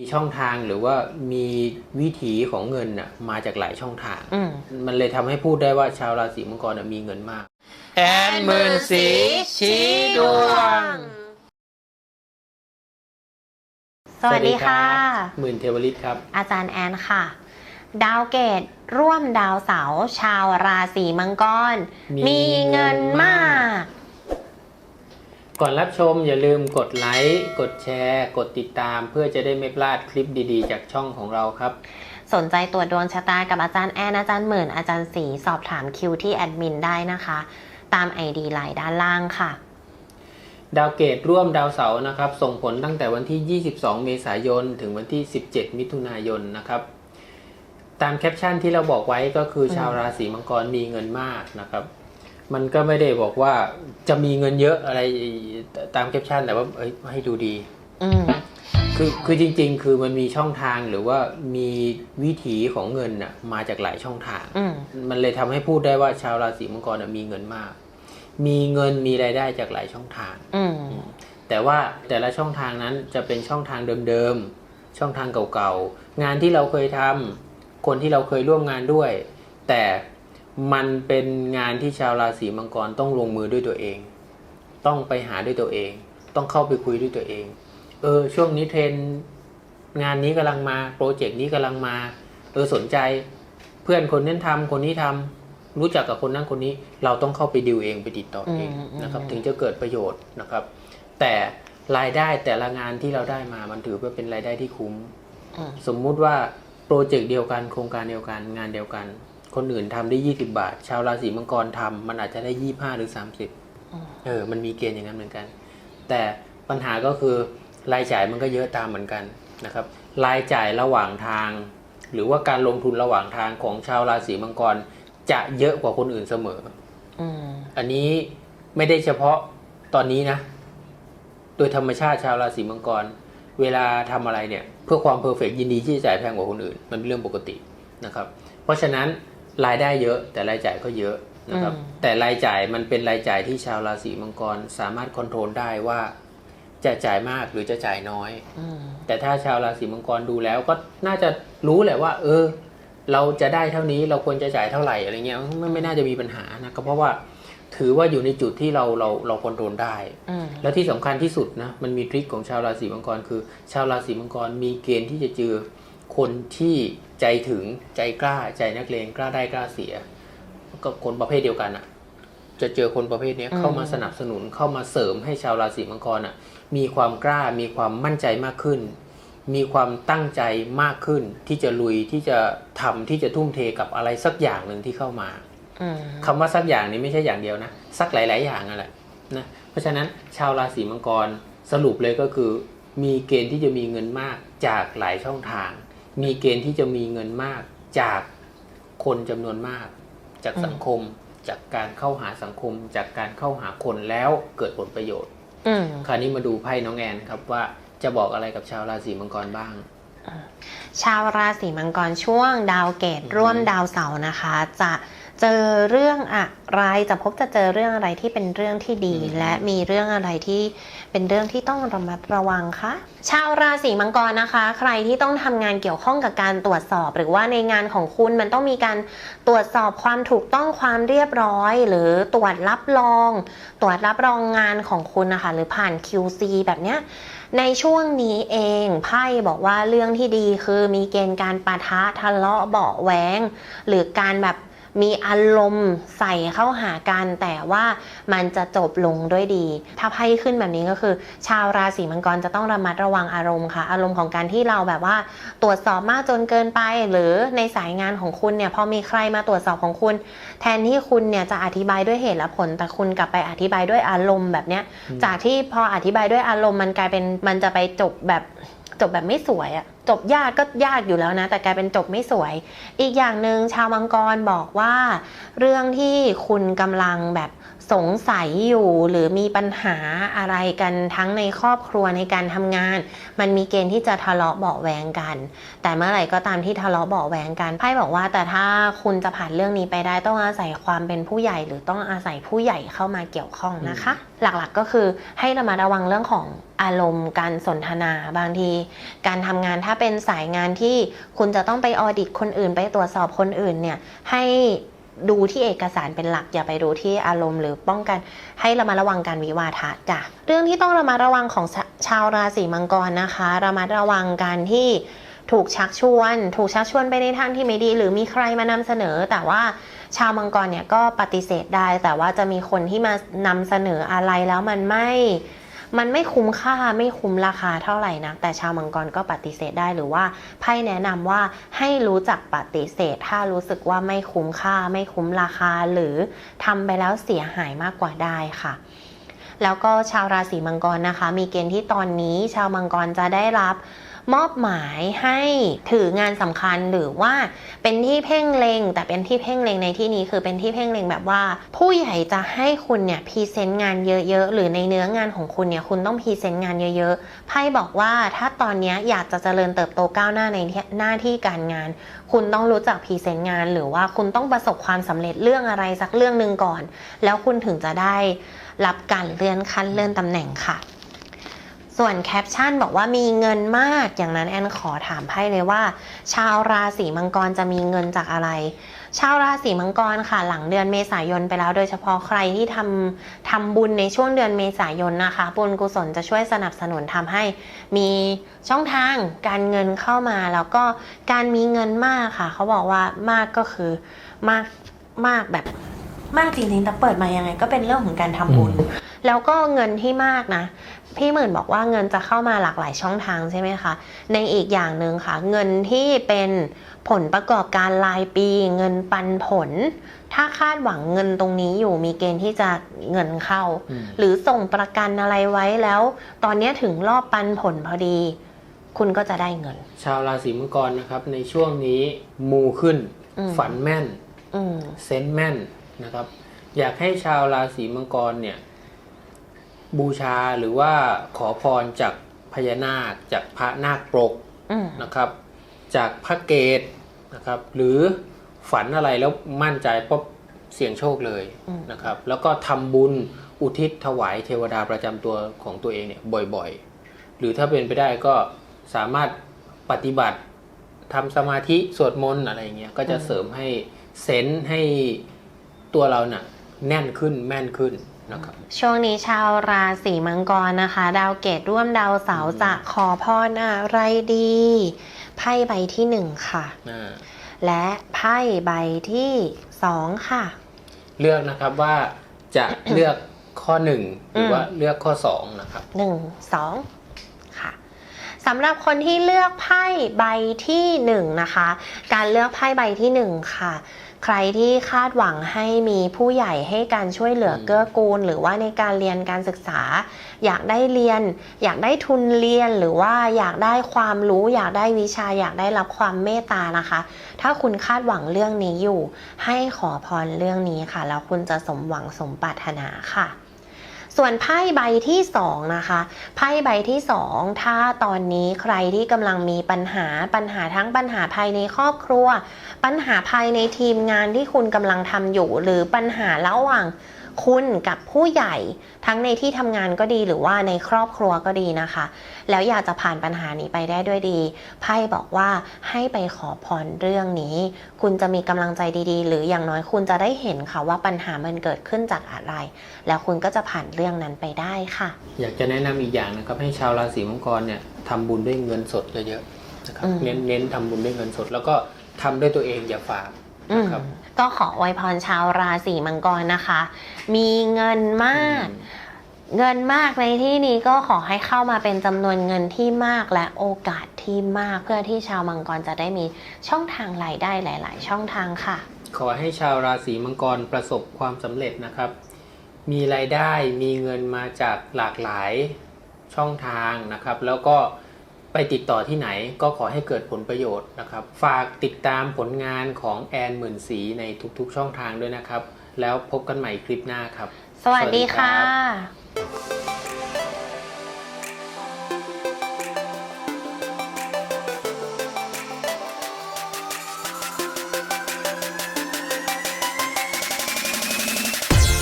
มีช่องทางหรือว่ามีวิถีของเงินน่ะมาจากหลายช่องทาง อืม มันเลยทำให้พูดได้ว่าชาวราศีมังกรน่ะมีเงินมาก แอนหมื่นสีชี้ดวง สวัสดีค่ะ หมื่นเทวริตครับ อาจารย์แอนค่ะ ดาวเกตร่วมดาวเสาร์ชาวราศีมังกร มีมีเงินมาก ก่อนรับชมอย่าลืมกดไลค์กดแชร์ กดติดตาม เพื่อจะได้ไม่พลาดคลิปดีๆ จากช่องของเราครับ สนใจตรวจดวงชะตากับอาจารย์แอนอาจารย์หมื่นอาจารย์สีสอบถามคิวที่แอดมินได้นะคะ ตาม ID ไลน์ด้านล่างค่ะ ดาวเกตร่วมดาวเสาร์นะครับ ส่งผลตั้งแต่วันที่ 22 เมษายน ถึงวันที่ 17 มิถุนายนนะครับ ตามแคปชั่นที่เราบอกไว้ก็คือชาวราศีมังกรมีเงินมากนะครับ มันก็ไม่ได้บอกว่าจะมีเงินเยอะอะไรตามแคปชั่นแต่ว่าเอ้ยให้ดูดี อืมคือคือจริง ๆ คือมันมีช่องทางหรือว่ามีวิถีของเงินน่ะมาจากหลายช่องทางอืมมันเลยทำให้พูดได้ว่าชาวราศีมังกรน่ะมีเงินมาก มีเงินมีรายได้จากหลายช่องทางอืมแต่ว่าแต่ละช่องทางนั้นจะเป็นช่องทางเดิมๆช่องทางเก่าๆงานที่เราเคยทำคนที่เราเคยร่วมงานด้วย แต่ มันเป็นงานที่ชาวราศีมังกรต้องลงมือด้วยตัวเอง ต้องไปหาด้วยตัวเอง ต้องเข้าไปคุยด้วยตัวเอง เออ ช่วงนี้เทรนด์งานนี้กำลังมาโปรเจกต์นี้กำลังมา เออสนใจ เพื่อนคนนั้นทำคนนี้ทำรู้จักกับคนนั้นคนนี้ เราต้องเข้าไปดิวเองไปติดต่อเองอืมอืมนะครับ ถึงจะเกิดประโยชน์นะครับ แต่รายได้แต่ละงานที่เราได้มามันถือว่าเป็นรายได้ที่คุ้มอืมสมมุติว่าโปรเจกต์เดียวกันโครงการเดียวกันงานเดียวกัน คนอื่นทำได้20บาท ชาวราศีมังกรทำมันอาจจะได้25หรือ30เออ มันมีเกณฑ์อย่างนั้นเหมือนกัน แต่ปัญหาก็คือรายจ่ายมันก็เยอะตามเหมือนกันนะครับ รายจ่ายระหว่างทาง หรือว่าการลงทุนระหว่างทางของชาวราศีมังกรจะเยอะกว่าคนอื่นเสมออืมอันนี้ไม่ได้เฉพาะตอนนี้นะ โดยธรรมชาติชาวราศีมังกร เวลาทำอะไรเนี่ย เพื่อความเพอร์เฟกยินดีที่จะจ่ายแพงกว่าคนอื่น มันเป็นเรื่องปกตินะครับ เพราะฉะนั้น รายได้เยอะ แต่รายจ่ายก็เยอะนะครับอืมแต่รายจ่ายมันเป็นรายจ่ายที่ชาวราศีมังกรสามารถคอนโทรลได้ว่าจะจ่ายมากหรือจะจ่ายน้อยอืมแต่ถ้าชาวราศีมังกรดูแล้วก็น่าจะรู้แหละว่า เออ เราจะได้เท่านี้เราควรจะจ่ายเท่าไหร่อะไรเงี้ยไม่ไม่น่าจะมีปัญหานะก็เพราะว่าถือว่าอยู่ในจุดที่เราเราเราคอนโทรลได้อืมแล้วที่สำคัญที่สุดนะมันมีทริคของชาวราศีมังกรคือ ชาวราศีมังกรมีเกณฑ์ที่จะเจอคนที่ ใจถึงใจกล้าใจนักเลงกล้าได้กล้าเสีย ก็คนประเภทเดียวกันอะจะเจอคนประเภทเนี้ยอืมเข้ามาสนับสนุนเข้ามาเสริมให้ชาวราศีมังกรอะมีความกล้ามีความมั่นใจมากขึ้น มีความตั้งใจมากขึ้น ที่จะลุยที่จะทำที่จะทุ่มเทกับอะไรสักอย่างหนึ่งที่เข้ามาอืมคำว่าสักอย่างนี้ไม่ใช่อย่างเดียวนะสักหลาย ๆ อย่างนั่นแหละนะเพราะฉะนั้นชาวราศีมังกรสรุปเลยก็คือ มีเกณฑ์ที่จะมีเงินมากจากหลายช่องทาง มีเกณฑ์ที่จะมีเงินมากจากคนจำนวนมาก จากสังคม จากการเข้าหาสังคม จากการเข้าหาคนแล้วเกิดผลประโยชน์อืมคราวนี้มาดูไพ่น้องแอนครับว่าจะบอกอะไรกับชาวราศีมังกรบ้าง ชาวราศีมังกรช่วงดาวเกตอืมร่วมดาวเสาร์นะคะ จะ เจอเรื่องอะไรจะพบจะเจอเรื่องอะไรที่เป็นเรื่องที่ดี และมีเรื่องอะไรที่เป็นเรื่องที่ต้องระมัดระวังคะชาวราศีมังกรนะคะ ใครที่ต้องทำงานเกี่ยวข้องกับการตรวจสอบ หรือว่าในงานของคุณมันต้องมีการตรวจสอบความถูกต้องความเรียบร้อย หรือตรวจรับรอง ตรวจรับรองงานของคุณนะคะ หรือผ่าน QC แบบเนี้ยในช่วงนี้เองไพ่บอกว่าเรื่องที่ดีคือมีเกณฑ์การปะทะทะเลาะเบาะแวงหรือการแบบ มีอารมณ์ใส่เข้าหากัน แต่ว่ามันจะจบลงด้วยดี ถ้าไพ่ขึ้นแบบนี้ก็คือ ชาวราศีมังกรจะต้องระมัดระวังอารมณ์ค่ะ อารมณ์ของการที่เราแบบว่า ตรวจสอบมากจนเกินไป หรือในสายงานของคุณเนี่ยพอมีใครมาตรวจสอบของคุณ แทนที่คุณเนี่ยจะอธิบายด้วยเหตุและผล แต่คุณกลับไปอธิบายด้วยอารมณ์แบบเนี้ยอืมจากที่พออธิบายด้วยอารมณ์มันกลายเป็นมันจะไปจบแบบจบแบบไม่สวยอะ จบยากก็ยากอยู่แล้วนะ แต่กลายเป็นจบไม่สวย อีกอย่างหนึ่งชาวมังกรบอกว่า เรื่องที่คุณกำลังแบบสงสัยอยู่หรือมีปัญหาอะไรกันทั้งในครอบครัวในการทำงาน มันมีเกณฑ์ที่จะทะเลาะเบาแวงกัน แต่เมื่อไหร่ก็ตามที่ทะเลาะเบาแวงกันไพ่บอกว่า แต่ถ้าคุณจะผ่านเรื่องนี้ไปได้ต้องอาศัยความเป็นผู้ใหญ่ หรือต้องอาศัยผู้ใหญ่เข้ามาเกี่ยวข้องนะคะ หลักๆก็คือให้ระมัดระวังเรื่องของอารมณ์การสนทนาบางที การทำงานถ้าเป็นสายงานที่คุณจะต้องไปออดิตคนอื่น ไปตรวจสอบคนอื่นเนี่ยให้ดูที่เอกสารเป็นหลักอย่าไปดูที่อารมณ์หรือป้องกัน ให้ระมัดระวังการวิวาทะจ้ะเรื่องที่ต้องระมัดระวังของชาชาวราศีมังกรนะคะระมัดระวังการที่ถูกชักชวน ถูกชักชวนไปในทางที่ไม่ดี หรือมีใครมานำเสนอ แต่ว่าชาวมังกรเนี่ยก็ปฏิเสธได้ แต่ว่าจะมีคนที่มานำเสนออะไรแล้วมันไม่ มันไม่คุ้มค่าไม่คุ้มราคาเท่าไหร่นะแต่ชาวมังกรก็ปฏิเสธได้หรือว่าไพ่แนะนำว่าให้รู้จักปฏิเสธ ถ้ารู้สึกว่าไม่คุ้มค่า ไม่คุ้มราคา หรือทำไปแล้วเสียหายมากกว่าได้ค่ะแล้วก็ชาวราศีมังกรนะคะ มีเกณฑ์ที่ตอนนี้ชาวมังกรจะได้รับ มอบหมายให้ถืองานสำคัญหรือว่าเป็นที่เพ่งเลงแต่เป็นที่เพ่งเลงในที่นี้คือเป็นที่เพ่งเลงแบบว่า ผู้ใหญ่จะให้คุณเนี่ยพรีเซนต์งานเยอะๆ หรือในเนื้องานของคุณเนี่ยคุณต้องพรีเซนต์งานเยอะๆไพ่บอกว่าถ้าตอนนี้อยากจะเจริญเติบโตก้าวหน้าในหน้าที่การงาน คุณต้องรู้จักพรีเซนต์งาน หรือว่าคุณต้องประสบความสำเร็จเรื่องอะไรสักเรื่องหนึ่งก่อน แล้วคุณถึงจะได้รับการเลื่อนขั้นเลื่อนตำแหน่งค่ะ ส่วนแคปชั่นบอกว่ามีเงินมาก อย่างนั้นแอนขอถามไพ่เลยว่า ชาวราศีมังกรจะมีเงินจากอะไร ชาวราศีมังกรค่ะ หลังเดือนเมษายนไปแล้ว โดยเฉพาะใครที่ทำทำบุญในช่วงเดือนเมษายนนะคะ บุญกุศลจะช่วยสนับสนุนทำให้มีช่องทางการเงินเข้ามา แล้วก็การมีเงินมากค่ะ เขาบอกว่ามากก็คือมากมากแบบมากจริงๆแต่เปิดมายังไงก็เป็นเรื่องของการทำบุญ แล้วก็เงินที่มากนะ พี่หมื่นบอกว่าเงินจะเข้ามาหลากหลายช่องทางใช่ไหมคะ ในอีกอย่างหนึ่งค่ะ เงินที่เป็นผลประกอบการรายปี เงินปันผล ถ้าคาดหวังเงินตรงนี้อยู่มีเกณฑ์ที่จะเงินเข้าอืมหรือส่งประกันอะไรไว้แล้ว ตอนนี้ถึงรอบปันผลพอดี คุณก็จะได้เงิน ชาวราศีมังกรนะครับ ในช่วงนี้มูขึ้นอืมฝันแม่นอืมเซนส์แม่นนะครับ อยากให้ชาวราศีมังกรเนี่ย บูชาหรือว่าขอพรจากพญานาคจากพระนาคปรกอืมนะครับ จากพระเกตนะครับ หรือฝันอะไรแล้วมั่นใจปุ๊บเสี่ยงโชคเลยอืมนะครับ แล้วก็ทำบุญอุทิศถวายเทวดาประจำตัวของตัวเองเนี่ยบ่อยๆ หรือถ้าเป็นไปได้ก็สามารถปฏิบัติทำสมาธิสวดมนต์อะไรเงี้ยก็จะเสริมให้เซนส์ให้ตัวเราน่ะแน่นขึ้นแม่นขึ้น นะครับช่วงนี้ชาวราศีมังกรนะคะ ดาวเกตร่วมดาวเสาร์จะขอพรอะไรดีไพ่ใบที่หนึ่งค่ะอ่าและไพ่ใบที่สองค่ะ เลือกนะครับว่าจะเลือกข้อหนึ่งหรือว่าเลือกข้อสองนะครับหนึ่งสองค่ะ สำหรับคนที่เลือกไพ่ใบที่หนึ่งนะคะ การเลือกไพ่ใบที่หนึ่งค่ะ ใครที่คาดหวังให้มีผู้ใหญ่ให้การช่วยเหลือเกื้อกูล หรือว่าในการเรียนการศึกษา อยากได้เรียน อยากได้ทุนเรียนหรือว่าอยากได้ความรู้ อยากได้วิชาอยากได้รับความเมตตานะคะ ถ้าคุณคาดหวังเรื่องนี้อยู่ ให้ขอพรเรื่องนี้ค่ะแล้วคุณจะสมหวังสมปรารถนาค่ะ ส่วนไพ่ใบที่สองนะคะไพ่ใบที่สองถ้าตอนนี้ใครที่กำลังมีปัญหาปัญหาทั้งปัญหาภายในครอบครัว ปัญหาภายในทีมงานที่คุณกำลังทำอยู่ หรือปัญหาระหว่าง คุณกับผู้ใหญ่ ทั้งในที่ทำงานก็ดีหรือว่าในครอบครัวก็ดีนะคะ แล้วอยากจะผ่านปัญหานี้ไปได้ด้วยดี ไพ่บอกว่าให้ไปขอพรเรื่องนี้ คุณจะมีกำลังใจดีๆ หรืออย่างน้อยคุณจะได้เห็นค่ะว่าปัญหามันเกิดขึ้นจากอะไร แล้วคุณก็จะผ่านเรื่องนั้นไปได้ค่ะ อยากจะแนะนำอีกอย่างนะครับให้ชาวราศีมังกรเนี่ยทำบุญด้วยเงินสดเยอะๆนะครับอืม เน้นเน้นทำบุญด้วยเงินสด แล้วก็ทำด้วยตัวเองอย่าฝากอืม นะครับก็ขออวยพรชาวราศีมังกรนะคะ มีเงินมาก เงินมากในที่นี้ก็ขอให้เข้ามาเป็นจำนวนเงินที่มากและโอกาสที่มากเพื่อที่ชาวมังกรจะได้มีช่องทางรายได้หลาย ๆ ช่องทางค่ะ ขอให้ชาวราศีมังกรประสบความสำเร็จนะครับ มีรายได้มีเงินมาจากหลากหลายช่องทางนะครับ แล้วก็ ไปติดต่อที่ไหนก็ขอให้เกิดผลประโยชน์นะครับ ฝากติดตามผลงานของแอนหมื่นสีในทุกๆช่องทางด้วยนะครับ แล้วพบกันใหม่คลิปหน้าครับ สวัสดีสวัสดีครัค่ะ